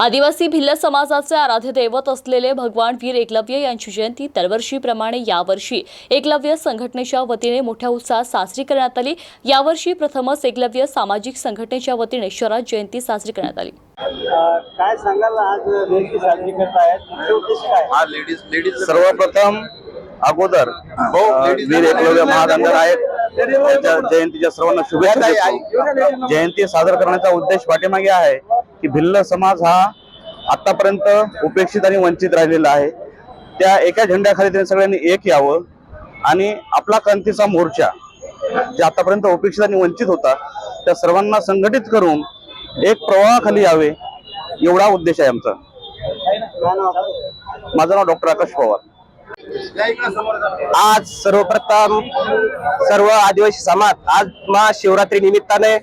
आदिवासी भिल्ल समाजाचे आराध्य दैवत असलेले भगवान वीर एकलव्य यांची जयंती दरवर्षीप्रमाणे यावर्षी एकलव्य संघटनेच्या वतीने मोठ्या उत्साहात साजरी करण्यात आली. यावर्षी प्रथमच एकलव्य सामाजिक संघटनेच्या वतीने शहरात जयंती साजरी करण्यात आली. काय सांगाल आज जयंती साजरी करतायत? मुख्य उद्देश काय? हा लेडीज लेडीज. सर्वप्रथम अगोदर वीर एकलव्य महानंदन आहेत. त्यांच्या जयंतीच्या सर्वांना शुभेच्छा देतो. जयंती साजरा करण्याचा उद्देश पाठीमागे आहे की भिल्ल समाज हा आतापर्यंत उपेक्षित आणि वंचित राहिलेला आहे. त्या एका झेंड्याखाली त्यांनी सगळ्यांनी एक यावं आणि आपला क्रांतीचा मोर्चा जे आतापर्यंत उपेक्षित आणि वंचित होता त्या सर्वांना संघटित करून एक प्रवाहाखाली यावे एवढा उद्देश आहे आमचा? माझं नाव डॉक्टर आकाश पवार. आज सर्वप्रथम सर्व आदिवासी समाज आज महाशिवरात्री निमित्ताने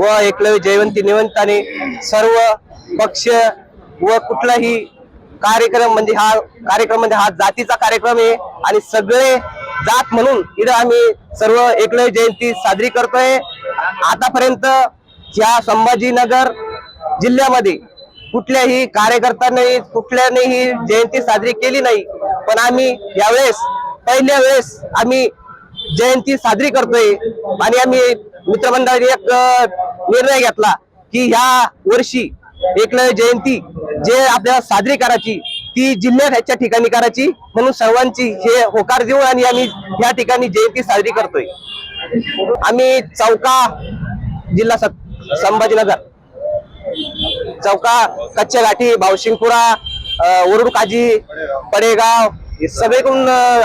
व एकलव्य जयंती निमित्ताने सर्व पक्ष व कुठलाही कार्यक्रम म्हणजे हा कार्यक्रम म्हणजे हा जातीचा कार्यक्रम आहे आणि सगळे जात म्हणून इथं आम्ही सर्व एकलव्य जयंती साजरी करतोय. आतापर्यंत या संभाजीनगर जिल्ह्यामध्ये कुठल्याही कार्यकर्त्यांनी कुठल्यानेही जयंती साजरी केली नाही. पण आम्ही यावेळेस पहिल्या वेळेस आम्ही जयंती साजरी करतोय. आणि आम्ही मित्रमंडळाने एक निर्णय घेतला की ह्या वर्षी एकलव्य जयंती जे आपल्याला साजरी करायची ती जिल्ह्यात ह्याच्या ठिकाणी करायची. म्हणून सर्वांची हे होकार देऊ आणि आम्ही ह्या ठिकाणी जयंती साजरी करतोय. आम्ही चौका जिल्हा स- संभाजीनगर चौका कच्च्या घाटी भावशिंगपुरा वरुड काजी पडेगाव सगळीकडून आले.